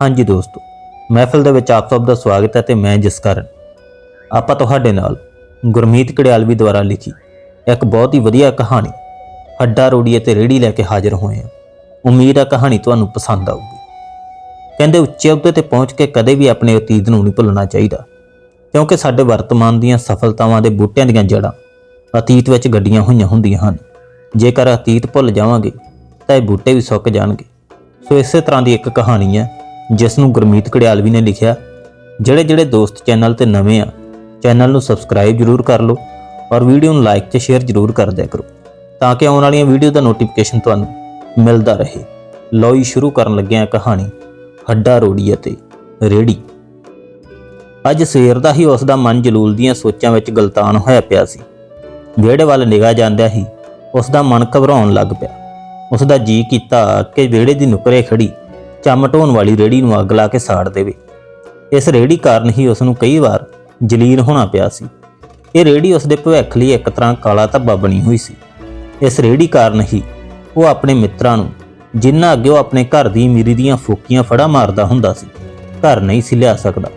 ਹਾਂਜੀ ਦੋਸਤੋ, ਮਹਿਫਲ ਦੇ ਵਿੱਚ ਆਪ ਸਭ ਦਾ ਸਵਾਗਤ ਹੈ ਤੇ ਮੈਂ ਜਿਸ ਕਾਰਨ ਆਪਾਂ ਤੁਹਾਡੇ ਨਾਲ ਗੁਰਮੀਤ ਕੜਿਆਲਵੀ ਦੁਆਰਾ ਲਿਖੀ ਇੱਕ ਬਹੁਤ ਹੀ ਵਧੀਆ ਕਹਾਣੀ, ਹੱਡਾ ਰੋੜੀ ਤੇ ਰੇੜੀ ਲੈ ਕੇ ਹਾਜ਼ਰ ਹੋਏ ਹਾਂ। ਉਮੀਦ ਹੈ ਕਹਾਣੀ ਤੁਹਾਨੂੰ ਪਸੰਦ ਆਊਗੀ। ਕਹਿੰਦੇ ਉੱਚੇ ਅਹੁਦੇ ਤੇ ਪਹੁੰਚ ਕੇ ਕਦੇ ਵੀ ਆਪਣੇ ਅਤੀਤ ਨੂੰ ਨਹੀਂ ਭੁੱਲਣਾ ਚਾਹੀਦਾ, ਕਿਉਂਕਿ ਸਾਡੇ ਵਰਤਮਾਨ ਦੀਆਂ ਸਫਲਤਾਵਾਂ ਦੇ ਬੂਟਿਆਂ ਦੀਆਂ ਜੜ੍ਹਾਂ ਅਤੀਤ ਵਿੱਚ ਗੱਡੀਆਂ ਹੋਈਆਂ ਹੁੰਦੀਆਂ ਹਨ। ਜੇਕਰ ਅਤੀਤ ਭੁੱਲ ਜਾਵਾਂਗੇ, ਤਾਂ ਇਹ ਬੂਟੇ ਵੀ ਸੁੱਕ ਜਾਣਗੇ। ਸੋ ਇਸੇ ਤਰ੍ਹਾਂ ਦੀ ਇੱਕ ਕਹਾਣੀ ਹੈ ਜਿਸ ਨੂੰ ਗੁਰਮੀਤ ਕੜਿਆਲਵੀ ਨੇ ਲਿਖਿਆ, ਜਿਹੜੇ ਜਿਹੜੇ ਦੋਸਤ ਚੈਨਲ ਤੇ ਨਵੇਂ ਆ, ਚੈਨਲ ਨੂੰ ਸਬਸਕ੍ਰਾਈਬ ਜਰੂਰ ਕਰ ਲਓ ਔਰ ਵੀਡੀਓ ਨੂੰ ਲਾਈਕ ਤੇ ਸ਼ੇਅਰ ਜਰੂਰ ਕਰ ਦਿਆ ਕਰੋ, ਤਾਂ ਕਿ ਆਉਣ ਵਾਲੀਆਂ ਵੀਡੀਓ ਦਾ ਨੋਟੀਫਿਕੇਸ਼ਨ ਤੁਹਾਨੂੰ ਮਿਲਦਾ ਰਹੇ। ਲਓ ਜੀ, ਸ਼ੁਰੂ ਕਰਨ ਲੱਗੇ ਹਾਂ ਕਹਾਣੀ, ਹੱਡਾ ਰੋੜੀ ਅਤੇ ਰੇੜੀ। ਅੱਜ ਸਵੇਰ ਦਾ ਹੀ ਉਸ ਦਾ ਮਨ ਜਲੂਲ ਦੀਆਂ ਸੋਚਾਂ ਵਿੱਚ ਗਲਤਾਨ ਹੋਇਆ ਪਿਆ ਸੀ। ਵਿਹੜੇ ਵੱਲ ਨਿਗਾਹ ਜਾਂਦਿਆਂ ਹੀ ਉਸ ਦਾ ਮਨ ਘਬਰਾਉਣ ਲੱਗ ਪਿਆ। ਉਸ ਦਾ ਜੀ ਕੀਤਾ ਕਿ ਵਿਹੜੇ ਦੀ ਨੁਕਰੇ ਖੜੀ ਚੰਮ ਢੋਣ ਵਾਲੀ ਰੇੜੀ ਨੂੰ ਅੱਗ ਲਾ ਕੇ ਸਾੜ ਦੇਵੇ। ਇਸ ਰੇੜੀ ਕਾਰਨ ਹੀ ਉਸ ਨੂੰ ਕਈ ਵਾਰ ਜਲੀਲ ਹੋਣਾ ਪਿਆ ਸੀ। ਇਹ ਰੇੜੀ ਉਸ ਦੇ ਭਵਿੱਖ ਲਈ ਇੱਕ ਤਰ੍ਹਾਂ ਕਾਲਾ ਧੱਬਾ ਬਣੀ ਹੋਈ ਸੀ। ਇਸ ਰੇੜੀ ਕਾਰਨ ਹੀ ਉਹ ਆਪਣੇ ਮਿੱਤਰਾਂ ਨੂੰ ਜਿੰਨਾ ਅੱਗੇ ਉਹ ਆਪਣੇ ਘਰ ਦੀ ਅਮੀਰੀ ਦੀਆਂ ਫੋਕੀਆਂ ਫੜਾ ਮਾਰਦਾ ਹੁੰਦਾ ਸੀ, ਘਰ ਨਹੀਂ ਸੀ ਲਿਆ ਸਕਦਾ।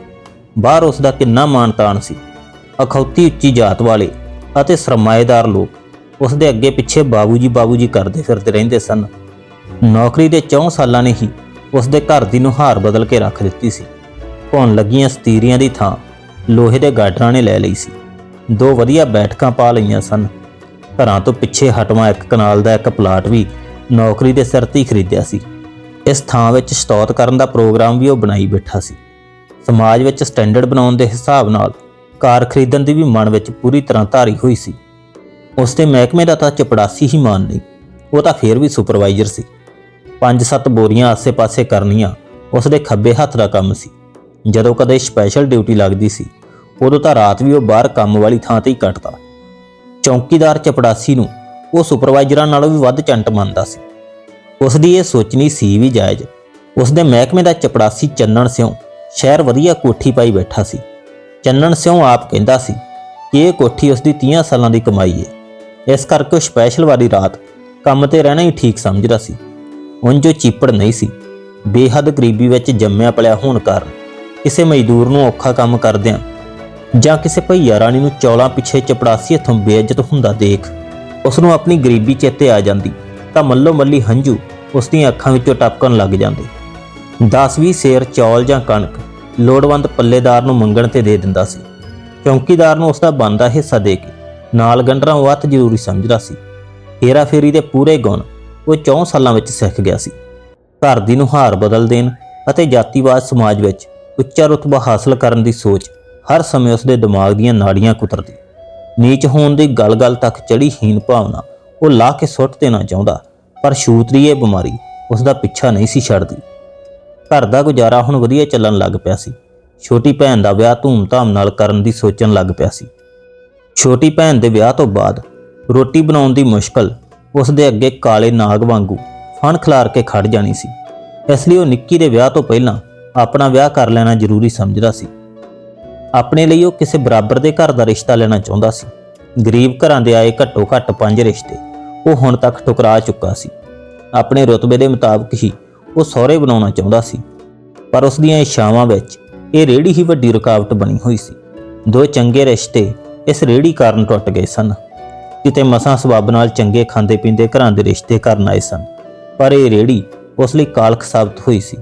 ਬਾਹਰ ਉਸ ਦਾ ਕਿੰਨਾ ਮਾਣ ਤਾਣ ਸੀ। ਅਖੌਤੀ ਉੱਚੀ ਜਾਤ ਵਾਲੇ ਅਤੇ ਸਰਮਾਏਦਾਰ ਲੋਕ ਉਸ ਦੇ ਅੱਗੇ ਪਿੱਛੇ ਬਾਬੂ ਜੀ ਬਾਬੂ ਜੀ ਕਰਦੇ ਫਿਰਦੇ ਰਹਿੰਦੇ ਸਨ। ਨੌਕਰੀ ਦੇ 4 ਸਾਲਾਂ ਨੇ ਹੀ ਉਸ ਦੇ ਘਰ ਦੀ ਨੁਹਾਰ ਬਦਲ ਕੇ ਰੱਖ ਦਿੱਤੀ ਸੀ। ਭੌਣ ਲੱਗੀਆਂ ਸਤੀਰੀਆਂ ਦੀ ਥਾਂ ਲੋਹੇ ਦੇ ਗਾਡਰਾਂ ਨੇ ਲੈ ਲਈ ਸੀ। ਦੋ ਵਧੀਆ ਬੈਠਕਾਂ ਪਾ ਲਈਆਂ ਸਨ। ਘਰਾਂ ਤੋਂ ਪਿੱਛੇ ਹਟਵਾ ਇੱਕ ਕਨਾਲ ਦਾ ਇੱਕ ਪਲਾਟ ਵੀ ਨੌਕਰੀ ਦੇ ਸਿਰ ਤੇ ਖਰੀਦਿਆ ਸੀ। ਇਸ ਥਾਂ ਵਿੱਚ ਸਤੌਤ ਕਰਨ ਦਾ ਪ੍ਰੋਗਰਾਮ ਵੀ ਉਹ ਬਣਾਈ ਬੈਠਾ ਸੀ। ਸਮਾਜ ਵਿੱਚ ਸਟੈਂਡਰਡ ਬਣਾਉਣ ਦੇ ਹਿਸਾਬ ਨਾਲ ਕਾਰ ਖਰੀਦਣ ਦੀ ਵੀ ਮਨ ਵਿੱਚ ਪੂਰੀ ਤਰ੍ਹਾਂ ਧਾਰੀ ਹੋਈ ਸੀ। ਉਸ ਦੇ ਮਹਿਕਮੇ ਦਾ ਤਾਂ ਚਪੜਾਸੀ ਹੀ ਮਾਨ ਨਹੀਂ, ਉਹ ਤਾਂ ਫੇਰ ਵੀ ਸੁਪਰਵਾਈਜ਼ਰ ਸੀ। ਪੰਜ ਸੱਤ ਬੋਰੀਆਂ ਆਸੇ-ਪਾਸੇ ਕਰਨੀਆਂ। ਉਸ ਦੇ ਖੱਬੇ ਹੱਥ ਦਾ ਕੰਮ ਸੀ। ਜਦੋਂ ਕਦੇ ਸਪੈਸ਼ਲ ਡਿਊਟੀ ਲੱਗਦੀ ਸੀ, ਉਦੋਂ ਤਾਂ ਰਾਤ ਵੀ ਉਹ ਬਾਹਰ ਕੰਮ ਵਾਲੀ ਥਾਂ ਤੇ ਹੀ ਕੱਟਦਾ। ਚੌਕੀਦਾਰ ਚਪੜਾਸੀ ਨੂੰ ਉਹ ਸੁਪਰਵਾਈਜ਼ਰਾਂ ਨਾਲੋਂ ਵੀ ਵੱਧ ਚੰਟ ਮੰਨਦਾ ਸੀ। ਉਸ ਦੀ ਇਹ ਸੋਚਣੀ ਸੀ ਵੀ ਜਾਇਜ਼ ਉਸ ਦੇ ਮਹਿਕਮੇ ਦਾ ਚਪੜਾਸੀ ਚੰਨਣ ਸਿਉ ਸ਼ਹਿਰ ਵਧੀਆ ਕੋਠੀ ਪਾਈ ਬੈਠਾ ਸੀ। ਚੰਨਣ ਸਿਉ ਆਪ ਕਹਿੰਦਾ ਸੀ ਕਿ ਇਹ ਕੋਠੀ ਉਸ ਦੀ 30 ਸਾਲਾਂ ਦੀ ਕਮਾਈ ਹੈ ਇਸ ਕਰਕੇ ਉਹ ਸਪੈਸ਼ਲ ਵਾਲੀ ਰਾਤ ਕੰਮ ਤੇ ਰਹਿਣਾ ਹੀ ਠੀਕ ਸਮਝਦਾ ਸੀ। ਉਂਝ ਚੀਪੜ ਨਹੀਂ ਸੀ, ਬੇਹੱਦ ਗਰੀਬੀ ਵਿੱਚ ਜੰਮਿਆ ਪਲਿਆ ਹੋਣ ਕਾਰਨ ਕਿਸੇ ਮਜ਼ਦੂਰ ਨੂੰ ਔਖਾ ਕੰਮ ਕਰਦਿਆਂ ਜਾਂ ਕਿਸੇ ਭਈਆ ਰਾਣੀ ਨੂੰ ਚੌਲਾਂ ਪਿੱਛੇ ਚਪੜਾਸੀ ਹੱਥੋਂ ਬੇਇੱਜ਼ਤ ਹੁੰਦਾ ਦੇਖ ਉਸ ਨੂੰ ਆਪਣੀ ਗਰੀਬੀ ਚੇਤੇ ਆ ਜਾਂਦੀ, ਤਾਂ ਮੱਲੋ ਮੱਲੀ ਹੰਝੂ ਉਸ ਦੀਆਂ ਅੱਖਾਂ ਵਿੱਚੋਂ ਟਪਕਣ ਲੱਗ ਜਾਂਦੇ। 10-20 ਸੇਰ, ਚੌਲ ਜਾਂ ਕਣਕ ਲੋੜਵੰਦ ਪੱਲੇਦਾਰ ਨੂੰ ਮੰਗਣ ਤੇ ਦੇ ਦਿੰਦਾ ਸੀ। ਚੌਂਕੀਦਾਰ ਨੂੰ ਉਸ ਦਾ ਬਣਦਾ ਹਿੱਸਾ ਦੇ ਕੇ ਨਾਲ ਗੰਢਰਾਂ ਵੱਤ ਜ਼ਰੂਰੀ ਸਮਝਦਾ ਸੀ। ਹੇਰਾ ਫੇਰੀ ਦੇ ਪੂਰੇ ਗੁਣ ਉਹ 4 ਸਾਲਾਂ ਵਿੱਚ ਸਿੱਖ ਗਿਆ ਸੀ। ਘਰ ਦੀ ਨੁਹਾਰ ਬਦਲ ਦੇਣ ਅਤੇ ਜਾਤੀਵਾਦ ਸਮਾਜ ਵਿੱਚ ਉੱਚਾ ਰੁਤਬਾ ਹਾਸਲ ਕਰਨ ਦੀ ਸੋਚ ਹਰ ਸਮੇਂ ਉਸ ਦੇ ਦਿਮਾਗ ਦੀਆਂ ਨਾੜੀਆਂ ਕੁਤਰਦੀ। ਨੀਚ ਹੋਣ ਦੀ ਗੱਲ-ਗੱਲ ਤੱਕ ਚੜੀ ਹੀਨ ਭਾਵਨਾ ਉਹ ਲਾ ਕੇ ਸੁੱਟ ਦੇਣਾ ਚਾਹੁੰਦਾ, ਪਰ ਛੂਤ ਦੀ ਇਹ ਬਿਮਾਰੀ ਉਸ ਦਾ ਪਿੱਛਾ ਨਹੀਂ ਸੀ ਛੱਡਦੀ। ਘਰ ਦਾ ਗੁਜ਼ਾਰਾ ਹੁਣ ਵਧੀਆ ਚੱਲਣ ਲੱਗ ਪਿਆ ਸੀ। ਛੋਟੀ ਭੈਣ ਦਾ ਵਿਆਹ ਧੂਮ-ਧਾਮ ਨਾਲ ਕਰਨ ਦੀ ਸੋਚਣ ਲੱਗ ਪਿਆ ਸੀ। ਛੋਟੀ ਭੈਣ ਦੇ ਵਿਆਹ ਤੋਂ ਬਾਅਦ ਰੋਟੀ ਬਣਾਉਣ ਦੀ ਮੁਸ਼ਕਲ ਉਸ ਦੇ ਅੱਗੇ ਕਾਲੇ ਨਾਗ ਵਾਂਗੂ ਫਣ ਖਿਲਾਰ ਕੇ ਖੜ ਜਾਣੀ ਸੀ। ਇਸ ਲਈ ਉਹ ਨਿੱਕੀ ਦੇ ਵਿਆਹ ਤੋਂ ਪਹਿਲਾਂ ਆਪਣਾ ਵਿਆਹ ਕਰ ਲੈਣਾ ਜ਼ਰੂਰੀ ਸਮਝਦਾ ਸੀ। ਆਪਣੇ ਲਈ ਉਹ ਕਿਸੇ ਬਰਾਬਰ ਦੇ ਘਰ ਦਾ ਰਿਸ਼ਤਾ ਲੈਣਾ ਚਾਹੁੰਦਾ ਸੀ। ਗਰੀਬ ਘਰਾਂ ਦੇ ਆਏ ਘੱਟੋ ਘੱਟ ਪੰਜ ਰਿਸ਼ਤੇ ਉਹ ਹੁਣ ਤੱਕ ਠੁਕਰਾ ਚੁੱਕਾ ਸੀ। ਆਪਣੇ ਰੁਤਬੇ ਦੇ ਮੁਤਾਬਕ ਹੀ ਉਹ ਸਹੁਰੇ ਬਣਾਉਣਾ ਚਾਹੁੰਦਾ ਸੀ। ਪਰ ਉਸ ਦੀਆਂ ਇੱਛਾਵਾਂ ਵਿੱਚ ਇਹ ਰੇੜੀ ਹੀ ਵੱਡੀ ਰੁਕਾਵਟ ਬਣੀ ਹੋਈ ਸੀ। ਦੋ ਚੰਗੇ ਰਿਸ਼ਤੇ ਇਸ ਰੇੜੀ ਕਾਰਨ ਟੁੱਟ ਗਏ ਸਨ। ਕਿਤੇ ਮਸਾਂ ਸਬੱਬ ਨਾਲ ਚੰਗੇ ਖਾਂਦੇ ਪੀਂਦੇ ਘਰਾਂ ਦੇ ਰਿਸ਼ਤੇ ਕਰਨ ਆਏ ਸਨ। ਪਰ ਇਹ ਰੇੜੀ ਉਸ ਲਈ ਕਾਲਖ ਸਾਬਤ ਹੋਈ ਸੀ।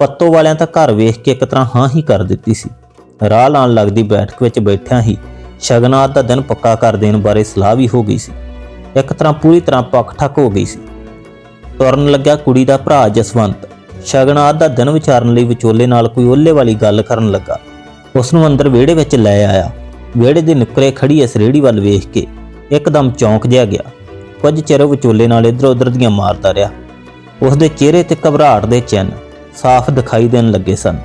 ਪੱਤੋ ਵਾਲਿਆਂ ਤਾਂ ਘਰ ਵੇਖ ਕੇ ਇੱਕ ਤਰ੍ਹਾਂ ਹਾਂ ਹੀ ਕਰ ਦਿੱਤੀ ਸੀ। ਰਾਹ ਲਾਣ ਲੱਗਦੀ ਬੈਠਕ ਵਿੱਚ ਬੈਠਿਆਂ ਹੀ ਸ਼ਗਨਾਤ ਦਾ ਦਿਨ ਪੱਕਾ ਕਰ ਦੇਣ ਬਾਰੇ ਸਲਾਹ ਵੀ ਹੋ ਗਈ ਸੀ। ਇੱਕ ਤਰ੍ਹਾਂ ਪੂਰੀ ਤਰ੍ਹਾਂ ਪੱਕ ਠੱਕ ਹੋ ਗਈ ਸੀ। ਤੁਰਨ ਲੱਗਿਆ ਕੁੜੀ ਦਾ ਭਰਾ ਜਸਵੰਤ ਸ਼ਗਨਾਤ ਦਾ ਦਿਨ ਵਿਚਾਰਨ ਲਈ ਵਿਚੋਲੇ ਨਾਲ ਕੋਈ ਓਲੇ ਵਾਲੀ ਗੱਲ ਕਰਨ ਲੱਗਾ। ਉਸ ਨੂੰ ਅੰਦਰ ਵਿਹੜੇ ਵਿੱਚ ਲੈ ਆਇਆ। ਵਿਹੜੇ ਦੇ ਨੁਕਰੇ ਖੜੀ ਇਸ ਰੇੜੀ ਵੱਲ ਵੇਖ ਕੇ ਇੱਕਦਮ ਚੌਂਕ ਜਿਹਾ ਗਿਆ। ਕੁਝ ਚਿਰ ਵਿਚੋਲੇ ਨਾਲ ਇੱਧਰ ਉੱਧਰ ਦੀਆਂ ਮਾਰਦਾ ਰਿਹਾ। ਉਸ ਦੇ ਚਿਹਰੇ ਤੇ ਘਬਰਾਹਟ ਦੇ ਚਿੰਨ੍ਹ ਸਾਫ਼ ਦਿਖਾਈ ਦੇਣ ਲੱਗੇ ਸਨ।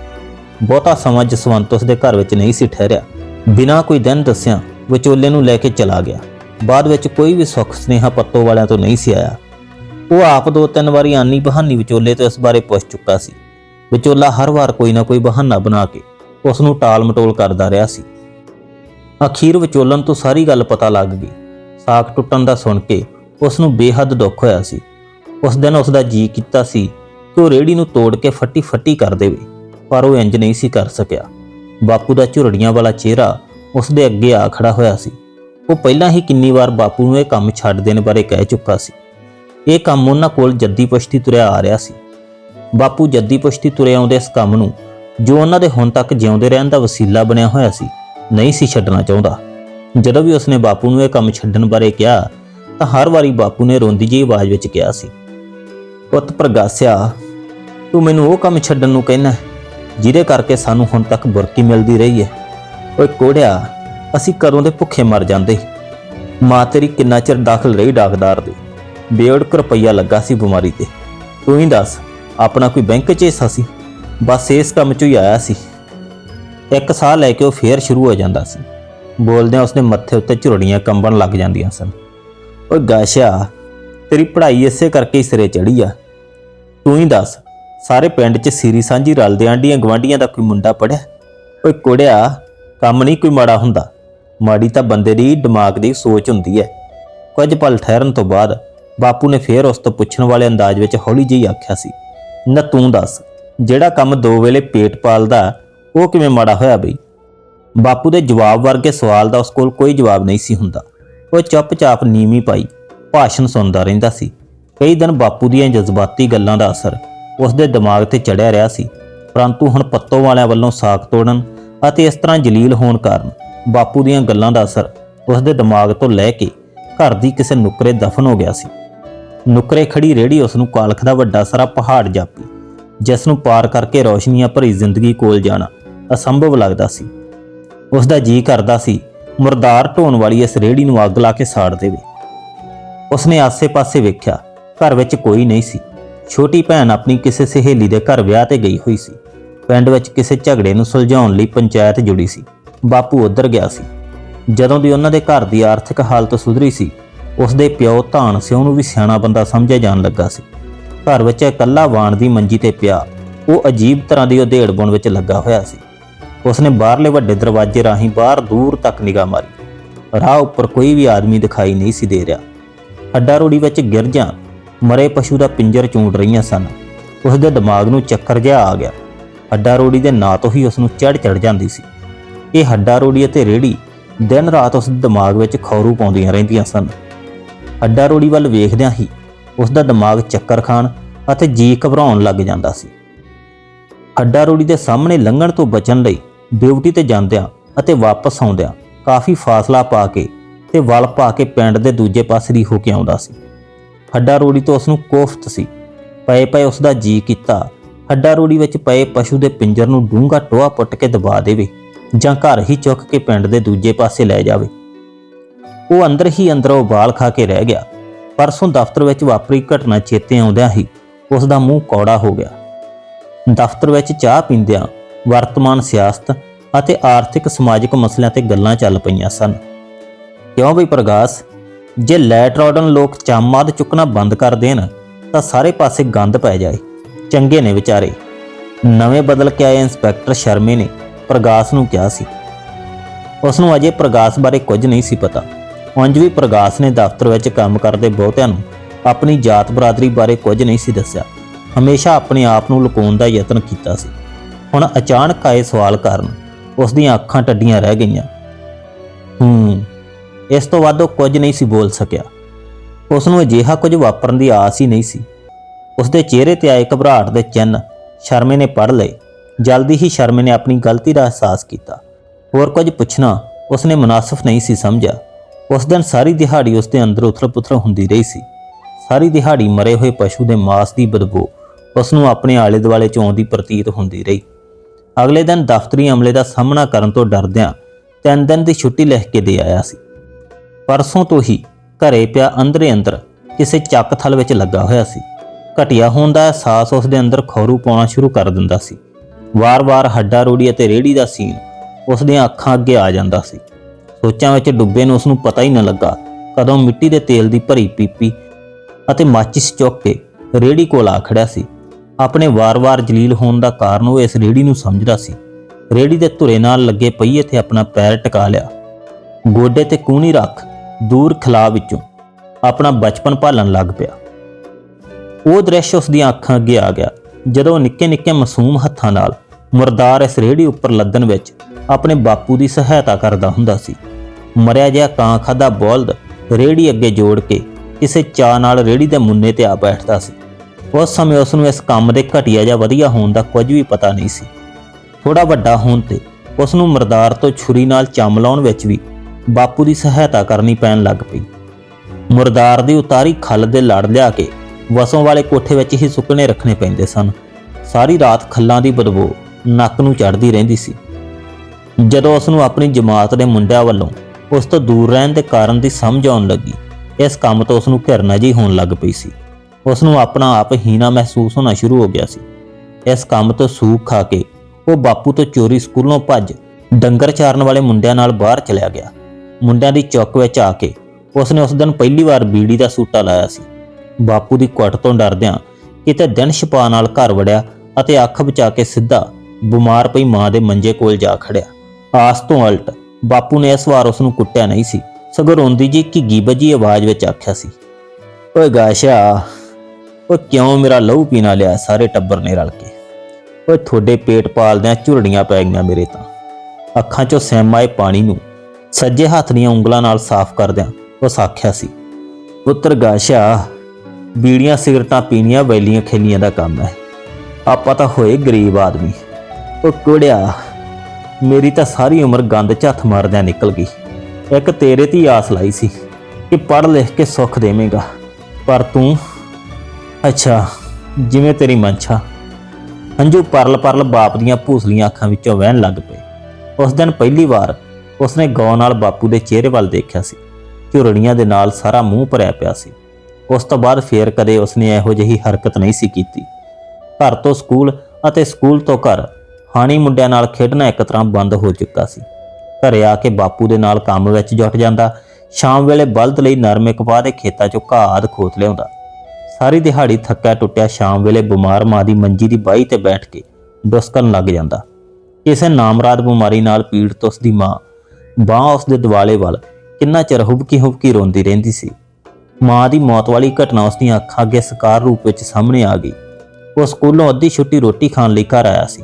ਬਹੁਤਾ ਸਮਾਂ ਜਸਵੰਤ ਉਸ ਦੇ ਘਰ ਵਿੱਚ ਨਹੀਂ ਸੀ ਠਹਿਰਿਆ। ਬਿਨਾਂ ਕੋਈ ਦਿਨ ਦੱਸਿਆ ਵਿਚੋਲੇ ਨੂੰ ਲੈ ਕੇ ਚਲਾ ਗਿਆ। ਬਾਅਦ ਵਿੱਚ ਕੋਈ ਵੀ ਸੁੱਖ ਸੁਨੇਹਾ ਪੱਤੋ ਵਾਲਿਆਂ ਤੋਂ ਨਹੀਂ ਸੀ ਆਇਆ। ਉਹ ਆਪ ਦੋ ਤਿੰਨ ਵਾਰੀ ਆਨੀ ਬਹਾਨੀ ਵਿਚੋਲੇ ਤੋਂ ਇਸ ਬਾਰੇ ਪੁੱਛ ਚੁੱਕਾ ਸੀ। ਵਿਚੋਲਾ ਹਰ ਵਾਰ ਕੋਈ ਨਾ ਕੋਈ ਬਹਾਨਾ ਬਣਾ ਕੇ ਉਸ ਨੂੰ ਟਾਲ ਮਟੋਲ ਕਰਦਾ ਰਿਹਾ ਸੀ। ਅਖੀਰ ਵਿਚੋਲਨ ਤੋਂ ਸਾਰੀ ਗੱਲ ਪਤਾ ਲੱਗ ਗਈ। ਸਾਖ ਟੁੱਟਣ ਦਾ ਸੁਣ ਕੇ ਉਸ ਨੂੰ ਬੇਹੱਦ ਦੁੱਖ ਹੋਇਆ ਸੀ। ਉਸ ਦਿਨ ਉਸ ਦਾ ਜੀ ਕੀਤਾ ਸੀ ਕਿ ਉਹ ਰੇੜੀ ਨੂੰ ਤੋੜ ਕੇ ਫੱਟੀ ਫੱਟੀ ਕਰ ਦੇਵੇ, ਪਰ ਉਹ ਇੰਜ ਨਹੀਂ ਸੀ ਕਰ ਸਕਿਆ। ਬਾਪੂ ਦਾ ਝੁਰੜੀਆਂ ਵਾਲਾ ਚਿਹਰਾ ਉਸ ਦੇ ਅੱਗੇ ਆ ਖੜਾ ਹੋਇਆ ਸੀ। ਉਹ ਪਹਿਲਾਂ ਹੀ ਕਿੰਨੀ ਵਾਰ ਬਾਪੂ ਨੂੰ ਇਹ ਕੰਮ ਛੱਡ ਦੇਣ ਬਾਰੇ ਕਹਿ ਚੁੱਕਾ ਸੀ। ਇਹ ਕੰਮ ਉਹਨਾਂ ਕੋਲ ਜੱਦੀ ਪੁਸ਼ਤੀ ਤੁਰਿਆ ਆ ਰਿਹਾ ਸੀ। ਬਾਪੂ ਜੱਦੀ ਪੁਸ਼ਤੀ ਤੁਰੇ ਆਉਂਦੇ ਇਸ ਕੰਮ ਨੂੰ ਜੋ ਉਹਨਾਂ ਦੇ ਹੁਣ ਤੱਕ ਜਿਉਂਦੇ ਰਹਿਣ ਦਾ ਵਸੀਲਾ ਬਣਿਆ ਹੋਇਆ ਸੀ, ਨਹੀਂ ਸੀ ਛੱਡਣਾ ਚਾਹੁੰਦਾ। ਜਦੋਂ ਵੀ ਉਸਨੇ ਬਾਪੂ ਨੂੰ ਇਹ ਕੰਮ ਛੱਡਣ ਬਾਰੇ ਕਿਹਾ, ਤਾਂ ਹਰ ਵਾਰੀ ਬਾਪੂ ਨੇ ਰੋਂਦੀ ਜਿਹੀ ਆਵਾਜ਼ ਵਿੱਚ ਕਿਹਾ ਸੀ, ਪੁੱਤ ਪ੍ਰਗਾਸਿਆ, ਤੂੰ ਮੈਨੂੰ ਉਹ ਕੰਮ ਛੱਡਣ ਨੂੰ ਕਹਿਣਾ ਜਿਹਦੇ ਕਰਕੇ ਸਾਨੂੰ ਹੁਣ ਤੱਕ ਬੁਰਕੀ ਮਿਲਦੀ ਰਹੀ ਹੈ। ਓਏ ਕੋੜਿਆ, ਅਸੀਂ ਕਦੋਂ ਦੇ ਭੁੱਖੇ ਮਰ ਜਾਂਦੇ ਮਾਂ ਤੇਰੀ ਕਿੰਨਾ ਚਿਰ ਦਾਖਲ ਰਹੀ ਡਾਕਦਾਰ ਦੇ। ਬੇਅੜਕ ਰੁਪਈਆ ਲੱਗਾ ਸੀ ਬਿਮਾਰੀ ਤੇ। ਤੂੰ ਹੀ ਦੱਸ, ਆਪਣਾ ਕੋਈ ਬੈਂਕ 'ਚ ਹਿੱਸਾ ਸੀ? ਬਸ ਇਸ ਕੰਮ 'ਚੋਂ ਹੀ ਆਇਆ ਸੀ। ਇੱਕ ਸਾਹ ਲੈ ਕੇ ਉਹ ਫੇਰ ਸ਼ੁਰੂ ਹੋ ਜਾਂਦਾ ਸੀ। ਬੋਲਦਿਆਂ ਉਸਦੇ ਮੱਥੇ ਉੱਤੇ ਝੁਰੜੀਆਂ ਕੰਬਣ ਲੱਗ ਜਾਂਦੀਆਂ ਸਨ। ਓਏ ਗਾਸ਼ਾ ਤੇਰੀ ਪੜ੍ਹਾਈ ਇਸੇ ਕਰਕੇ ਹੀ ਸਿਰੇ ਚੜੀ ਆ। ਤੂੰ ਹੀ ਦੱਸ, ਸਾਰੇ ਪਿੰਡ 'ਚ ਸੀਰੀ ਸਾਂਝੀ ਰਲਦੇ ਆਂਡੀਆਂ ਗਵਾਂਡੀਆਂ ਦਾ ਕੋਈ ਮੁੰਡਾ ਪੜਿਆ ਓਏ ਕੁੜਿਆ, ਕੰਮ ਨਹੀਂ ਕੋਈ ਮਾੜਾ ਹੁੰਦਾ। ਮਾੜੀ ਤਾਂ ਬੰਦੇ ਦੀ ਦਿਮਾਗ ਦੀ ਸੋਚ ਹੁੰਦੀ ਹੈ ਕੁਝ ਪਲ ਠਹਿਰਨ ਤੋਂ ਬਾਅਦ ਬਾਪੂ ਨੇ ਫੇਰ ਉਸ ਤੋਂ ਪੁੱਛਣ ਵਾਲੇ ਅੰਦਾਜ਼ ਵਿੱਚ ਹੌਲੀ ਜਿਹੀ ਆਖਿਆ ਸੀ, ਨਾ ਤੂੰ ਦੱਸ, ਜਿਹੜਾ ਕੰਮ ਦੋ ਵੇਲੇ ਪੇਟ ਪਾਲਦਾ, ਉਹ ਕਿਵੇਂ ਮਾੜਾ ਹੋਇਆ ਬਈ? ਬਾਪੂ ਦੇ ਜਵਾਬ ਵਰਗੇ ਸਵਾਲ ਦਾ ਉਸ ਕੋਲ ਕੋਈ ਜਵਾਬ ਨਹੀਂ ਸੀ ਹੁੰਦਾ। ਉਹ ਚੁੱਪਚਾਪ ਨੀਵੀਂ ਪਾਈ ਭਾਸ਼ਣ ਸੁਣਦਾ ਰਹਿੰਦਾ ਸੀ। ਕਈ ਦਿਨ ਬਾਪੂ ਦੀਆਂ ਜਜ਼ਬਾਤੀ ਗੱਲਾਂ ਦਾ ਅਸਰ ਉਸ ਦੇ ਦਿਮਾਗ ਤੇ ਚੜਿਆ ਰਿਹਾ ਸੀ। ਪਰੰਤੂ ਹੁਣ ਪੱਤੋ ਵਾਲਿਆਂ ਵੱਲੋਂ ਸਾਖ ਤੋੜਨ ਅਤੇ ਇਸ ਤਰ੍ਹਾਂ ਜਲੀਲ ਹੋਣ ਕਾਰਨ ਬਾਪੂ ਦੀਆਂ ਗੱਲਾਂ ਦਾ ਅਸਰ ਉਸ ਦੇ ਦਿਮਾਗ ਤੋਂ ਲੈ ਕੇ ਘਰ ਦੀ ਕਿਸੇ ਨੁਕਰੇ ਦਫਨ ਹੋ ਗਿਆ ਸੀ। ਨੁਕਰੇ ਖੜੀ ਰੇੜੀ ਉਸ ਨੂੰ ਕਾਲਖ ਦਾ ਵੱਡਾ ਸਾਰਾ ਪਹਾੜ ਜਾਪੀ, ਜਿਸ ਨੂੰ ਪਾਰ ਕਰਕੇ ਰੌਸ਼ਨੀਆਂ ਭਰੀ ਜ਼ਿੰਦਗੀ ਕੋਲ ਜਾਣਾ ਅਸੰਭਵ ਲੱਗਦਾ ਸੀ। ਉਸ ਦਾ ਜੀ ਕਰਦਾ ਸੀ, ਮੁਰਦਾਰ ਢੋਣ ਵਾਲੀ ਇਸ ਰੇੜੀ ਨੂੰ ਅੱਗ ਲਾ ਕੇ ਸਾੜ ਦੇਵੇ। ਉਸਨੇ ਆਸੇ-ਪਾਸੇ ਵੇਖਿਆ, ਘਰ ਵਿੱਚ ਕੋਈ ਨਹੀਂ ਸੀ। ਛੋਟੀ ਭੈਣ ਆਪਣੀ ਕਿਸੇ ਸਹੇਲੀ ਦੇ ਘਰ ਵਿਆਹ ਤੇ ਗਈ ਹੋਈ ਸੀ। ਪਿੰਡ ਵਿੱਚ ਕਿਸੇ ਝਗੜੇ ਨੂੰ ਸੁਲਝਾਉਣ ਲਈ ਪੰਚਾਇਤ ਜੁੜੀ ਸੀ। ਬਾਪੂ ਉੱਧਰ ਗਿਆ ਸੀ। ਜਦੋਂ ਦੀ ਉਹਨਾਂ ਦੇ ਘਰ ਦੀ ਆਰਥਿਕ ਹਾਲਤ ਸੁਧਰੀ ਸੀ ਉਸ ਦੇ ਪਿਓ ਧਾਨ ਸਿਉ ਨੂੰ ਵੀ ਸਿਆਣਾ ਬੰਦਾ ਸਮਝਿਆ ਜਾਣ ਲੱਗਾ ਸੀ। ਘਰ ਵਿੱਚ ਇਕੱਲਾ ਵਾਣ ਦੀ ਮੰਜੀ ਤੇ ਪਿਆ, ਉਹ ਅਜੀਬ ਤਰ੍ਹਾਂ ਦੀ ਉਧੇੜ ਬੁਣ ਵਿੱਚ ਲੱਗਾ ਹੋਇਆ ਸੀ। ਉਸਨੇ ਬਾਹਰਲੇ ਵੱਡੇ ਦਰਵਾਜ਼ੇ ਰਾਹੀਂ ਬਾਹਰ ਦੂਰ ਤੱਕ ਨਿਗਾਹ ਮਾਰੀ। ਰਾਹ ਉੱਪਰ ਕੋਈ ਵੀ ਆਦਮੀ ਦਿਖਾਈ ਨਹੀਂ ਸੀ ਦੇ ਰਿਹਾ। ਅੱਡਾ ਰੋੜੀ ਵਿੱਚ ਗਿਰਜਾਂ ਮਰੇ ਪਸ਼ੂ ਦਾ ਪਿੰਜਰ ਚੂੰਡ ਰਹੀਆਂ ਸਨ। ਉਸ ਦੇ ਦਿਮਾਗ ਨੂੰ ਚੱਕਰ ਜਿਹਾ ਆ ਗਿਆ। ਹੱਡਾ ਰੋੜੀ ਦੇ ਨਾਂ ਤੋਂ ਹੀ ਉਸ ਨੂੰ ਚੜ ਚੜ ਜਾਂਦੀ ਸੀ। ਇਹ ਹੱਡਾ ਰੋੜੀ ਅਤੇ ਰੇੜੀ ਦਿਨ ਰਾਤ ਉਸ ਦੇ ਦਿਮਾਗ ਵਿੱਚ ਖੌਰੂ ਪਾਉਂਦੀਆਂ ਰਹਿੰਦੀਆਂ ਸਨ। ਹੱਡਾ ਰੋੜੀ ਵੱਲ ਵੇਖਦਿਆਂ ਹੀ ਉਸ ਦਾ ਦਿਮਾਗ ਚੱਕਰ ਖਾਣ ਅਤੇ ਜੀ ਘਬਰਾਉਣ ਲੱਗ ਜਾਂਦਾ ਸੀ। ਹੱਡਾ ਰੋੜੀ ਦੇ ਸਾਹਮਣੇ ਲੰਘਣ ਤੋਂ ਬਚਣ ਲਈ ਡਿਊਟੀ ਤੇ ਜਾਂਦਿਆਂ ਅਤੇ ਵਾਪਸ ਆਉਂਦਿਆਂ ਕਾਫੀ ਫਾਸਲਾ ਪਾ ਕੇ ਤੇ ਵਲ ਪਾ ਕੇ ਪਿੰਡ ਦੇ ਦੂਜੇ ਪਾਸੇ ਦੀ ਹੋ ਕੇ ਆਉਂਦਾ ਸੀ। ਹੱਡਾ ਰੋੜੀ ਤੋਂ ਉਸ ਨੂੰ ਕੋਫਤ ਸੀ। ਪਏ ਪਏ ਉਸ ਦਾ ਜੀ ਕੀਤਾ, ਹੱਡਾ ਰੋੜੀ ਵਿੱਚ ਪਏ ਪਸ਼ੂ ਦੇ ਪਿੰਜਰ ਨੂੰ ਡੂੰਘਾ ਟੋਆ ਪੁੱਟ ਕੇ ਦਬਾ ਦੇਵੇ ਜਾਂ ਘਰ ਹੀ ਚੁੱਕ ਕੇ ਪਿੰਡ ਦੇ ਦੂਜੇ ਪਾਸੇ ਲੈ ਜਾਵੇ। ਉਹ ਅੰਦਰ ਹੀ ਅੰਦਰ ਉਬਾਲ ਖਾ ਕੇ ਰਹਿ ਗਿਆ। ਪਰਸੋਂ ਦਫ਼ਤਰ ਵਿੱਚ ਵਾਪਰੀ ਘਟਨਾ ਚੇਤੇ ਆਉਂਦਿਆਂ ਹੀ ਉਸ ਦਾ ਮੂੰਹ ਕੌੜਾ ਹੋ ਗਿਆ। ਦਫ਼ਤਰ ਵਿੱਚ ਚਾਹ ਪੀਂਦਿਆਂ ਵਰਤਮਾਨ ਸਿਆਸਤ ਅਤੇ ਆਰਥਿਕ ਸਮਾਜਿਕ ਮਸਲਿਆਂ ਤੇ ਗੱਲਾਂ ਚੱਲ ਪਈਆਂ ਸਨ। ਕਿਉਂ ਬਈ ਪ੍ਰਗਾਸ? ਜੇ ਲੈਟ ਰੋਡਨ ਲੋਕ ਚਾਮਾਦ ਚੁੱਕਣਾ ਬੰਦ ਕਰ ਦੇਣ, ਤਾਂ ਸਾਰੇ ਪਾਸੇ ਗੰਦ ਪੈ ਜਾਏ। ਚੰਗੇ ਨੇ ਵਿਚਾਰੇ। ਨਵੇਂ ਬਦਲ ਕੇ ਆਏ ਇੰਸਪੈਕਟਰ ਸ਼ਰਮੇ ਨੇ ਪ੍ਰਗਾਸ ਨੂੰ ਕਿਹਾ ਸੀ। ਉਸ ਨੂੰ ਅਜੇ ਪ੍ਰਗਾਸ ਬਾਰੇ ਕੁਝ ਨਹੀਂ ਸੀ ਪਤਾ। ਉਂਝ ਵੀ ਪ੍ਰਗਾਸ ਨੇ ਦਫ਼ਤਰ ਵਿੱਚ ਕੰਮ ਕਰਦੇ ਬਹੁਤਿਆਂ ਨੂੰ ਆਪਣੀ ਜਾਤ ਬਰਾਦਰੀ ਬਾਰੇ ਕੁਝ ਨਹੀਂ ਸੀ ਦੱਸਿਆ। ਹਮੇਸ਼ਾ ਆਪਣੇ ਆਪ ਨੂੰ ਲੁਕਾਉਣ ਦਾ ਯਤਨ ਕੀਤਾ ਸੀ। ਹੁਣ ਅਚਾਨਕ ਆਏ ਸਵਾਲ ਕਾਰਨ, ਉਸ ਦੀਆਂ ਅੱਖਾਂ ਟੱਡੀਆਂ ਰਹਿ ਗਈਆਂ। ਹੂੰ, ਇਸ ਤੋਂ ਵੱਧ ਉਹ ਕੁਝ ਨਹੀਂ ਸੀ ਬੋਲ ਸਕਿਆ। ਉਸ ਨੂੰ ਅਜਿਹਾ ਕੁਝ ਵਾਪਰਨ ਦੀ ਆਸ ਹੀ ਨਹੀਂ ਸੀ। ਉਸ ਦੇ ਚਿਹਰੇ ਤੇ ਆਏ ਘਬਰਾਹਟ ਦੇ ਚਿੰਨ੍ਹ ਸ਼ਰਮੇ ਨੇ ਪੜ ਲਏ। ਜਲਦੀ ਹੀ ਸ਼ਰਮੇ ਨੇ ਆਪਣੀ ਗਲਤੀ ਦਾ ਅਹਿਸਾਸ ਕੀਤਾ। ਹੋਰ ਕੁਝ ਪੁੱਛਣਾ ਉਸਨੇ ਮੁਨਾਸਬ ਨਹੀਂ ਸੀ ਸਮਝਿਆ। ਉਸ ਦਿਨ ਸਾਰੀ ਦਿਹਾੜੀ ਉਸ ਦੇ ਅੰਦਰ ਉਥਲ-ਪੁਥਲ ਹੁੰਦੀ ਰਹੀ ਸੀ। ਸਾਰੀ ਦਿਹਾੜੀ ਮਰੇ ਹੋਏ ਪਸ਼ੂ ਦੇ ਮਾਸ ਦੀ ਬਦਬੂ ਉਸ ਨੂੰ ਆਪਣੇ ਆਲੇ-ਦੁਆਲੇ ਚੋਂ ਦੀ ਪ੍ਰਤੀਤ ਹੁੰਦੀ ਰਹੀ। ਅਗਲੇ ਦਿਨ ਦਫ਼ਤਰੀ ਅਮਲੇ ਦਾ ਸਾਹਮਣਾ ਕਰਨ ਤੋਂ ਡਰਦਿਆਂ ਤਿੰਨ ਦਿਨ ਦੀ ਛੁੱਟੀ ਲੈ ਕੇ ਦੇ ਆਇਆ ਸੀ। ਪਰਸੋਂ ਤੋਂ ਹੀ ਘਰੇ ਪਿਆ ਅੰਦਰੇ ਅੰਦਰ ਕਿਸੇ ਚੱਕ ਥਲ ਵਿੱਚ ਲੱਗਾ ਹੋਇਆ ਸੀ। ਘਟਿਆ ਹੋਣ ਦਾ ਅਹਿਸਾਸ ਉਸ ਦੇ ਅੰਦਰ ਖੌਰੂ ਪਾਉਣਾ ਸ਼ੁਰੂ ਕਰ ਦਿੰਦਾ ਸੀ। ਵਾਰ-ਵਾਰ ਹੱਡਾ ਰੋੜੀ ਅਤੇ ਰੇੜੀ ਦਾ ਸੀਨ ਉਸ ਦੀਆਂ ਅੱਖਾਂ ਅੱਗੇ ਆ ਜਾਂਦਾ ਸੀ। ਸੋਚਾਂ ਵਿੱਚ ਡੁੱਬੇ ਨੂੰ ਉਸ ਨੂੰ ਪਤਾ ਹੀ ਨਾ ਲੱਗਾ ਕਦੋਂ ਮਿੱਟੀ ਦੇ ਤੇਲ ਦੀ ਭਰੀ ਪੀਪੀ ਅਤੇ ਮਾਚਿਸ ਚੁੱਕ ਕੇ ਰੇੜੀ ਕੋਲ ਆ ਖੜਿਆ ਸੀ। ਆਪਣੇ ਵਾਰ-ਵਾਰ ਜਲੀਲ ਹੋਣ ਦਾ ਕਾਰਨ ਉਹ ਇਸ ਰੇੜੀ ਨੂੰ ਸਮਝਦਾ ਸੀ। ਰੇੜੀ ਦੇ ਧੁਰੇ ਨਾਲ ਲੱਗੇ ਪਈਏ ਤੇ ਆਪਣਾ ਪੈਰ ਟਿਕਾ ਲਿਆ। ਗੋਡੇ ਤੇ ਕੂਣੀ ਰੱਖ ਦੂਰ ਖਲਾ ਵਿੱਚੋਂ ਆਪਣਾ ਬਚਪਨ ਭਾਲਣ ਲੱਗ ਪਿਆ। ਉਹ ਦ੍ਰਿਸ਼ ਉਸ ਦੀਆਂ ਅੱਖਾਂ ਅੱਗੇ ਆ ਗਿਆ, ਜਦੋਂ ਨਿੱਕੇ ਨਿੱਕੇ ਮਾਸੂਮ ਹੱਥਾਂ ਨਾਲ ਮੁਰਦਾਰ ਇਸ ਰੇੜੀ ਉੱਪਰ ਲੱਦਣ ਵਿੱਚ ਆਪਣੇ ਬਾਪੂ ਦੀ ਸਹਾਇਤਾ ਕਰਦਾ ਹੁੰਦਾ ਸੀ। ਮਰਿਆ ਜਿਹਾ ਕਾਂ ਖਾਦਾ ਬੋਲਦ ਰੇੜੀ ਅੱਗੇ ਜੋੜ ਕੇ ਕਿਸੇ ਚਾਹ ਨਾਲ ਰੇੜੀ ਦੇ ਮੁੰਨੇ ਤੇ ਆ ਬੈਠਦਾ ਸੀ। ਉਸ ਸਮੇਂ ਉਸ ਨੂੰ ਇਸ ਕੰਮ ਦੇ ਘਟੀਆ ਜਾਂ ਵਧੀਆ ਹੋਣ ਦਾ ਕੁਝ ਵੀ ਪਤਾ ਨਹੀਂ ਸੀ। ਥੋੜਾ ਵੱਡਾ ਹੋਣ ਤੇ ਉਸ ਨੂੰ ਮਰਦਾਰ ਤੋਂ ਛੁਰੀ ਨਾਲ ਚੰਮ ਲਾਉਣ ਵਿੱਚ ਵੀ ਬਾਪੂ ਦੀ ਸਹਾਇਤਾ ਕਰਨੀ ਪੈਣ ਲੱਗ ਪਈ। ਮੁਰਦਾਰ ਦੀ ਉਤਾਰੀ ਖੱਲ ਦੇ ਲੜ ਲਿਆ ਕੇ ਵਸੋਂ ਵਾਲੇ ਕੋਠੇ ਵਿੱਚ ਹੀ ਸੁੱਕਣੇ ਰੱਖਣੇ ਪੈਂਦੇ ਸਨ। ਸਾਰੀ ਰਾਤ ਖੱਲਾਂ ਦੀ ਬਦਬੂ ਨੱਕ ਨੂੰ ਚੜਦੀ ਰਹਿੰਦੀ ਸੀ। ਜਦੋਂ ਉਸ ਨੂੰ ਆਪਣੀ ਜਮਾਤ ਦੇ ਮੁੰਡਿਆਂ ਵੱਲੋਂ ਉਸ ਤੋਂ ਦੂਰ ਰਹਿਣ ਦੇ ਕਾਰਨ ਦੀ ਸਮਝ ਆਉਣ ਲੱਗੀ, ਇਸ ਕੰਮ ਤੋਂ ਉਸ ਨੂੰ ਘਿਰਨਾ ਜਿਹੀ ਹੋਣ ਲੱਗ ਪਈ ਸੀ। ਉਸ ਨੂੰ ਆਪਣਾ ਆਪ ਹੀਣਾ ਮਹਿਸੂਸ ਹੋਣਾ ਸ਼ੁਰੂ ਹੋ ਗਿਆ ਸੀ। ਇਸ ਕੰਮ ਤੋਂ ਸੂਖ ਖਾ ਕੇ ਉਹ ਬਾਪੂ ਤੋਂ ਚੋਰੀ ਸਕੂਲੋਂ ਭੱਜ ਡੰਗਰ ਚਾਰਨ ਵਾਲੇ ਮੁੰਡਿਆਂ ਨਾਲ ਬਾਹਰ ਚਲਿਆ ਗਿਆ। ਮੁੰਡਿਆਂ ਦੀ ਚੌਕ ਵਿੱਚ ਆ ਕੇ ਉਸ ਨੇ ਉਸ ਦਿਨ ਪਹਿਲੀ ਵਾਰ ਬੀੜੀ ਦਾ ਸੂਟਾ ਲਾਇਆ ਸੀ। ਬਾਪੂ ਦੀ ਕੁੱਟ ਤੋਂ ਡਰਦਿਆਂ ਕਿਤੇ ਦਿਨ ਛਪਾ ਨਾਲ ਘਰ ਵੜਿਆ ਅਤੇ ਅੱਖ ਬਚਾ ਕੇ ਸਿੱਧਾ ਬਿਮਾਰ ਪਈ ਮਾਂ ਦੇ ਮੰਜੇ ਕੋਲ ਜਾ ਖੜਿਆ। ਆਸ ਤੋਂ ਅਲਟ ਬਾਪੂ ਨੇ ਇਸ ਵਾਰ ਉਸ ਨੂੰ ਕੁੱਟਿਆ ਨਹੀਂ ਸੀ। ਸਗੋਂ ਰੋਂਦੀ ਜੀ ਘਿੱਗੀ ਬੱਜੀ ਆਵਾਜ਼ ਵਿੱਚ ਆਖਿਆ ਸੀ, ਓਏ ਗਾਸ਼ਾ ਉਹ ਕਿਉਂ ਮੇਰਾ ਲਹੂ ਪੀਣਾ ਲਿਆ ਸਾਰੇ ਟੱਬਰ ਨੇ ਰਲ ਕੇ? ਓਏ ਤੁਹਾਡੇ ਪੇਟ ਪਾਲਦਿਆਂ ਝੁਰੜੀਆਂ ਪੈ ਗਈਆਂ ਮੇਰੇ ਤਾਂ। ਅੱਖਾਂ 'ਚੋਂ ਸੈਮ ਆਏ ਪਾਣੀ ਨੂੰ। ਸੱਜੇ ਹੱਥ ਦੀਆਂ ਉਂਗਲਾਂ ਨਾਲ ਸਾਫ਼ ਕਰਦਿਆਂ ਉਹ ਸਾਖਿਆ ਸੀ, ਪੁੱਤਰ ਗਾਸ਼ਾ, ਬੀੜੀਆਂ ਸਿਗਰਟਾਂ ਪੀਣੀਆਂ ਵੈਲੀਆਂ ਖੇਲੀਆਂ ਦਾ ਕੰਮ ਹੈ। ਆਪਾਂ ਤਾਂ ਹੋਏ ਗਰੀਬ ਆਦਮੀ। ਉਹ ਕੁੜਿਆ, ਮੇਰੀ ਤਾਂ ਸਾਰੀ ਉਮਰ ਗੰਦ 'ਚ ਹੱਥ ਮਾਰਦਿਆਂ ਨਿਕਲ ਗਈ। ਇੱਕ ਤੇਰੇ ਤੇ ਹੀ ਆਸ ਲਾਈ ਸੀ ਕਿ ਪੜ੍ਹ ਲਿਖ ਕੇ ਸੁੱਖ ਦੇਵੇਂਗਾ। ਪਰ ਤੂੰ ਅੱਛਾ, ਜਿਵੇਂ ਤੇਰੀ ਮਨਸ਼ਾ ਹੰਝੂ ਪਰਲ ਪਰਲ ਬਾਪ ਦੀਆਂ ਭੂਸਲੀਆਂ ਅੱਖਾਂ ਵਿੱਚੋਂ ਵਹਿਣ ਲੱਗ ਪਏ। ਉਸ ਦਿਨ ਪਹਿਲੀ ਵਾਰ ਉਸਨੇ ਗੌਰ ਨਾਲ ਬਾਪੂ ਦੇ ਚਿਹਰੇ ਵੱਲ ਦੇਖਿਆ ਸੀ। ਝੁਰੜੀਆਂ ਦੇ ਨਾਲ ਸਾਰਾ ਮੂੰਹ ਭਰਿਆ ਪਿਆ ਸੀ। ਉਸ ਤੋਂ ਬਾਅਦ ਫੇਰ ਕਦੇ ਉਸਨੇ ਇਹੋ ਜਿਹੀ ਹਰਕਤ ਨਹੀਂ ਸੀ ਕੀਤੀ। ਘਰ ਤੋਂ ਸਕੂਲ ਅਤੇ ਸਕੂਲ ਤੋਂ ਘਰ ਹਾਣੀ ਮੁੰਡਿਆਂ ਨਾਲ ਖੇਡਣਾ ਇੱਕ ਤਰ੍ਹਾਂ ਬੰਦ ਹੋ ਚੁੱਕਾ ਸੀ। ਘਰੇ ਆ ਕੇ ਬਾਪੂ ਦੇ ਨਾਲ ਕੰਮ ਵਿੱਚ ਜੁਟ ਜਾਂਦਾ, ਸ਼ਾਮ ਵੇਲੇ ਬਲਦ ਲਈ ਨਰਮੇ ਕਪਾਹ ਦੇ ਖੇਤਾਂ 'ਚੋਂ ਘਾਹ ਆਦ ਖੋਤ ਲਿਆਉਂਦਾ। ਸਾਰੀ ਦਿਹਾੜੀ ਥੱਕਿਆ ਟੁੱਟਿਆ ਸ਼ਾਮ ਵੇਲੇ ਬਿਮਾਰ ਮਾਂ ਦੀ ਮੰਜੀ ਦੀ ਬਾਈ ਤੇ ਬੈਠ ਕੇ ਡੁਸਕਣ ਲੱਗ ਜਾਂਦਾ। ਕਿਸੇ ਨਾਮਰਾਦ ਬਿਮਾਰੀ ਨਾਲ ਪੀੜਤ ਉਸ ਦੀ ਮਾਂ, ਬਾਹ ਉਸ ਦੇ ਦਿਵਾਲੇ ਵੱਲ ਕਿੰਨਾ ਚਿਰ ਹੁਬਕੀ ਹੁਬਕੀ ਰੋਂਦੀ ਰਹਿੰਦੀ ਸੀ। ਮਾਂ ਦੀ ਮੌਤ ਵਾਲੀ ਘਟਨਾ ਉਸ ਦੀਆਂ ਅੱਖਾਂ ਅੱਗੇ ਸਕਾਰ ਰੂਪ ਵਿੱਚ ਸਾਹਮਣੇ ਆ ਗਈ। ਉਹ ਸਕੂਲੋਂ ਅੱਧੀ ਛੁੱਟੀ ਰੋਟੀ ਖਾਣ ਲਈ ਘਰ ਆਇਆ ਸੀ।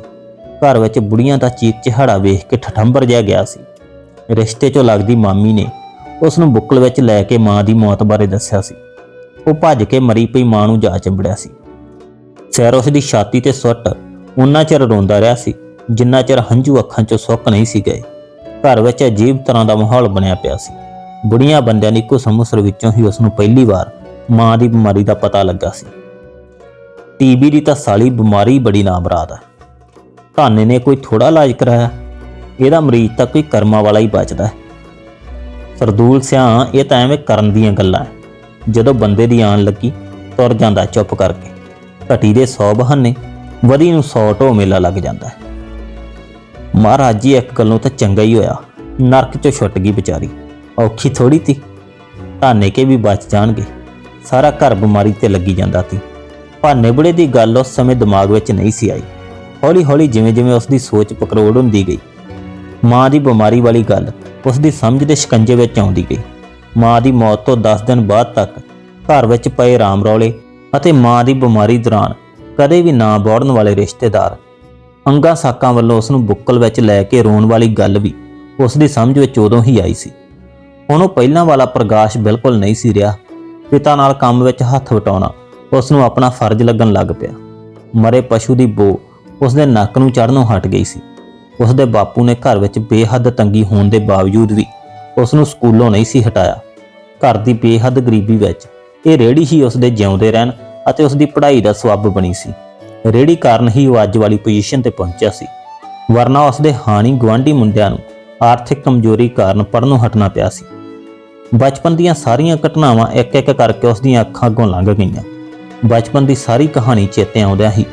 ਘਰ ਵਿੱਚ ਬੁੜੀਆਂ ਦਾ ਚੀਕ ਚਿਹਾੜਾ ਵੇਖ ਕੇ ਠਠੰਬਰ ਜਿਹਾ ਗਿਆ ਸੀ। ਰਿਸ਼ਤੇ 'ਚੋਂ ਲੱਗਦੀ ਮਾਮੀ ਨੇ ਉਸ ਨੂੰ ਬੁੱਕਲ ਵਿੱਚ ਲੈ ਕੇ ਮਾਂ ਦੀ ਮੌਤ ਬਾਰੇ ਦੱਸਿਆ ਸੀ। ਉਹ ਭੱਜ ਕੇ ਮਰੀ ਪਈ ਮਾਂ ਨੂੰ ਜਾ ਚੰਬੜਿਆ ਸੀ। ਸਿਰ ਉਸ ਦੀ ਛਾਤੀ ਤੇ ਸੁੱਟ ਉਨਾ ਚਿਰ ਰੋਂਦਾ ਰਿਹਾ ਸੀ, ਜਿੰਨਾ ਚਿਰ ਹੰਝੂ ਅੱਖਾਂ 'ਚੋਂ ਸੁੱਕ ਨਹੀਂ ਸੀ ਗਏ। ਘਰ ਵਿੱਚ ਅਜੀਬ ਤਰ੍ਹਾਂ ਦਾ ਮਾਹੌਲ ਬਣਿਆ ਪਿਆ ਸੀ। ਬੁੜੀਆਂ ਬੰਦਿਆਂ ਦੀ ਕੁਸਮੁਸਰ ਵਿੱਚੋਂ ਹੀ ਉਸ ਨੂੰ ਪਹਿਲੀ ਵਾਰ ਮਾਂ ਦੀ ਬਿਮਾਰੀ ਦਾ ਪਤਾ ਲੱਗਾ ਸੀ। ਟੀਬੀ ਦੀ ਤਾਂ ਸਾਲੀ ਬਿਮਾਰੀ ਬੜੀ ਨਾਮਰਾਦ ਹੈ ਧਾਨੇ ਨੇ ਕੋਈ ਥੋੜਾ ਇਲਾਜ ਕਰਾਇਆ, ਇਹਦਾ ਮਰੀਜ਼ ਤਾਂ ਕੋਈ ਕਰਮਾਂ ਵਾਲਾ ਹੀ ਬਚਦਾ। ਹੈ ਸਰਦੂਲ ਸਿਆਂ, ਇਹ ਤਾਂ ਐਵੇਂ ਕਰਨ ਦੀਆਂ ਗੱਲਾਂ ਹੈ ਜਦੋਂ ਬੰਦੇ ਦੀ ਆਣ ਲੱਗੀ, ਤੁਰ ਜਾਂਦਾ ਚੁੱਪ ਕਰਕੇ। ਘਟੀ ਦੇ 100 ਬਹਾਨੇ, ਵਧੀ ਨੂੰ 100 ਢੋ ਮੇਲਾ ਲੱਗ ਜਾਂਦਾ। ਹੈ ਮਹਾਰਾਜ ਜੀ, ਇੱਕ ਗੱਲੋਂ ਤਾਂ ਚੰਗਾ ਹੀ ਹੋਇਆ। ਨਰਕ ਚੋਂ ਛੁੱਟ ਗਈ ਵਿਚਾਰੀ। ਔਖੀ ਥੋੜੀ ਤੀ। ਧਾਨੇ ਕੇ ਵੀ ਬਚ ਜਾਣਗੇ। ਸਾਰਾ ਘਰ ਬਿਮਾਰੀ ਤੇ ਲੱਗੀ ਜਾਂਦਾ ਸੀ ਭਾਨੇ ਨਿਬੜੇ ਦੀ ਗੱਲ ਉਸ ਸਮੇਂ ਦਿਮਾਗ ਵਿੱਚ ਨਹੀਂ ਸੀ ਆਈ। ਹੌਲੀ ਹੌਲੀ ਜਿਵੇਂ ਜਿਵੇਂ ਉਸ ਦੀ ਸੋਚ ਪਕਰੋੜ ਹੁੰਦੀ ਗਈ। ਮਾਂ ਦੀ ਬਿਮਾਰੀ ਵਾਲੀ ਗੱਲ ਉਸ ਦੀ ਸਮਝ ਦੇ ਸ਼ਿਕੰਜੇ ਵਿੱਚ ਆਉਂਦੀ ਗਈ। ਮਾਂ ਦੀ ਮੌਤ ਤੋਂ 10 ਦਿਨ ਬਾਅਦ ਤੱਕ ਘਰ ਵਿੱਚ ਪਏ ਰਾਮ ਰੌਲੇ ਅਤੇ ਮਾਂ ਦੀ ਬਿਮਾਰੀ ਦੌਰਾਨ ਕਦੇ ਵੀ ਨਾ ਬੋੜਨ ਵਾਲੇ ਰਿਸ਼ਤੇਦਾਰ। ਅੰਗਾ ਸਾਕਾਂ ਵੱਲੋਂ ਉਸ ਨੂੰ ਬੁੱਕਲ ਵਿੱਚ ਲੈ ਕੇ ਰੋਣ ਵਾਲੀ ਗੱਲ ਵੀ ਉਸ ਦੀ ਸਮਝ ਵਿੱਚ ਉਦੋਂ ਹੀ ਆਈ ਸੀ। ਹੁਣ ਉਹ ਪਹਿਲਾਂ ਵਾਲਾ ਪ੍ਰਕਾਸ਼ ਬਿਲਕੁਲ ਨਹੀਂ ਸੀ ਰਿਹਾ। ਪਿਤਾ ਨਾਲ ਕੰਮ ਵਿੱਚ ਹੱਥ ਵਟਾਉਣਾ ਉਸ ਨੂੰ ਆਪਣਾ ਫਰਜ਼ ਲੱਗਣ ਲੱਗ ਪਿਆ। ਮਰੇ ਪਸ਼ੂ ਦੀ ਬੋ ਉਸ ਦੇ ਨੱਕ ਨੂੰ ਚੜਨੋਂ ਹਟ ਗਈ ਸੀ। ਉਸ ਦੇ ਬਾਪੂ ਨੇ ਘਰ ਵਿੱਚ ਬੇਹੱਦ ਤੰਗੀ ਹੋਣ ਦੇ ਬਾਵਜੂਦ ਵੀ ਉਸ ਨੂੰ ਸਕੂਲੋਂ ਨਹੀਂ ਸੀ ਹਟਾਇਆ। ਘਰ ਦੀ ਬੇਹੱਦ ਗਰੀਬੀ ਵਿੱਚ, ਇਹ ਰੇੜੀ ਹੀ ਉਸ ਦੇ ਜਿਉਂਦੇ ਰਹਿਣ ਅਤੇ ਉਸ ਦੀ ਪੜ੍ਹਾਈ ਦਾ ਸਬੱਬ ਬਣੀ ਸੀ। ਰੇੜੀ ਕਾਰਨ ਹੀ ਉਹ ਅੱਜ ਵਾਲੀ ਪੋਜੀਸ਼ਨ ਤੇ ਪਹੁੰਚਿਆ ਸੀ। ਵਰਨਾ ਉਸ ਦੇ ਹਾਣੀ ਗਵਾਂਢੀ ਮੁੰਡਿਆਂ ਨੂੰ ਆਰਥਿਕ ਕਮਜ਼ੋਰੀ ਕਾਰਨ ਪੜ੍ਹਨੋਂ ਹਟਣਾ ਪਿਆ ਸੀ। ਬਚਪਨ ਦੀਆਂ ਸਾਰੀਆਂ ਘਟਨਾਵਾਂ ਇੱਕ ਇੱਕ ਕਰਕੇ ਉਸ ਦੀਆਂ ਅੱਖਾਂ ਅੱਗੋਂ ਲੰਘ ਗਈਆਂ। ਬਚਪਨ ਦੀ ਸਾਰੀ ਕਹਾਣੀ ਚੇਤੇ ਆਉਂਦਿਆਂ ਹੀ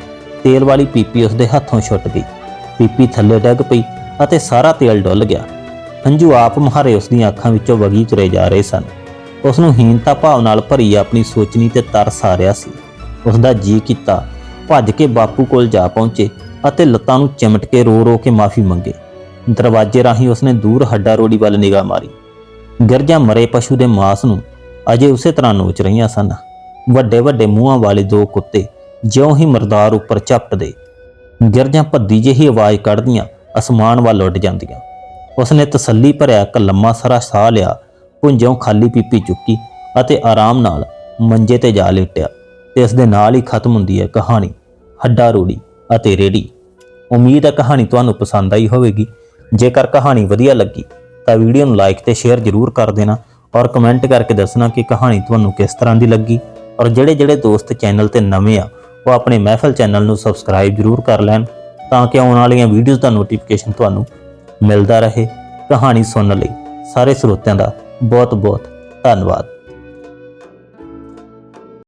ਤੇਲ ਵਾਲੀ ਪੀਪੀ ਉਸ ਦੇ ਹੱਥੋਂ ਛੁੱਟ ਗਈ। ਪੀਪੀ ਥੱਲੇ ਡਿੱਗ ਪਈ ਅਤੇ ਸਾਰਾ ਤੇਲ ਡੁੱਲ ਗਿਆ। ਹੰਝੂ ਆਪ ਮਹਾਰੇ ਉਸ ਦੀਆਂ ਅੱਖਾਂ ਵਿੱਚੋਂ ਵਗੀ ਤੁਰੇ ਜਾ ਰਹੇ ਸਨ। ਉਸ ਨੂੰ ਹੀਨਤਾ ਭਾਵ ਨਾਲ ਭਰੀ ਆਪਣੀ ਸੋਚਣੀ ਤੇ ਤਰਸ ਆ ਰਿਹਾ ਸੀ। ਉਸ ਦਾ ਜੀ ਕੀਤਾ, ਭੱਜ ਕੇ ਬਾਪੂ ਕੋਲ ਜਾ ਪਹੁੰਚੇ ਅਤੇ ਲੱਤਾਂ ਨੂੰ ਚਿਮਟ ਕੇ ਰੋ ਰੋ ਕੇ ਮਾਫੀ ਮੰਗੇ। ਦਰਵਾਜ਼ੇ ਰਾਹੀਂ ਉਸਨੇ ਦੂਰ ਹੱਡਾ ਰੋੜੀ ਵੱਲ ਨਿਗਾਹ ਮਾਰੀ। ਗਿਰਜਾ ਮਰੇ ਪਸ਼ੂ ਦੇ ਮਾਸ ਨੂੰ ਅਜੇ ਉਸੇ ਤਰ੍ਹਾਂ ਨੋਚ ਰਹੀਆਂ ਸਨ। ਵੱਡੇ ਵੱਡੇ ਮੂੰਹਾਂ ਵਾਲੇ ਦੋ ਕੁੱਤੇ ਜਿਉਂ ਹੀ ਮਰਦਾਰ ਉੱਪਰ ਝਪਟਦੇ ਗਿਰਜਾਂ ਭੱਦੀ ਜਿਹੀ ਆਵਾਜ਼ ਕੱਢਦੀਆਂ ਅਸਮਾਨ ਵੱਲ ਉੱਡ ਜਾਂਦੀਆਂ। ਉਸਨੇ ਤਸੱਲੀ ਭਰਿਆ ਇੱਕ ਲੰਮਾ ਸਾਰਾ ਸਾਹ ਲਿਆ ਪੁੰਜੋਂ ਖਾਲੀ ਪੀਪੀ ਚੁੱਕੀ ਅਤੇ ਆਰਾਮ ਨਾਲ ਮੰਜੇ ਤੇ ਜਾ ਲੇਟਿਆ ਤੇ ਇਸ ਦੇ ਨਾਲ ਹੀ ਖਤਮ ਹੁੰਦੀ ਹੈ ਕਹਾਣੀ, ਹੱਡਾ ਰੋੜੀ ਅਤੇ ਰੇੜੀ। ਉਮੀਦ ਹੈ ਕਹਾਣੀ ਤੁਹਾਨੂੰ ਪਸੰਦ ਆਈ ਹੋਵੇਗੀ। ਜੇਕਰ ਕਹਾਣੀ ਵਧੀਆ ਲੱਗੀ ਤਾਂ ਵੀਡੀਓ ਨੂੰ ਲਾਈਕ ਤੇ ਸ਼ੇਅਰ ਜ਼ਰੂਰ ਕਰ ਦੇਣਾ ਔਰ ਕਮੈਂਟ ਕਰਕੇ ਦੱਸਣਾ ਕਿ ਕਹਾਣੀ ਤੁਹਾਨੂੰ ਕਿਸ ਤਰ੍ਹਾਂ ਦੀ ਲੱਗੀ ਔਰ ਜਿਹੜੇ ਜਿਹੜੇ ਦੋਸਤ ਚੈਨਲ ਤੇ ਨਵੇਂ ਆ, ਉਹ ਆਪਣੇ ਮਹਿਫਲ ਚੈਨਲ ਨੂੰ ਸਬਸਕ੍ਰਾਈਬ ਜ਼ਰੂਰ ਕਰ ਲੈਣ ਤਾਂ ਕਿ ਆਉਣ ਵਾਲੀਆਂ ਵੀਡੀਓਜ਼ ਦਾ ਨੋਟੀਫਿਕੇਸ਼ਨ ਤੁਹਾਨੂੰ ਮਿਲਦਾ ਰਹੇ। ਕਹਾਣੀ ਸੁਣਨ ਲਈ ਸਾਰੇ ਸਰੋਤਿਆਂ ਦਾ ਬਹੁਤ ਬਹੁਤ ਧੰਨਵਾਦ।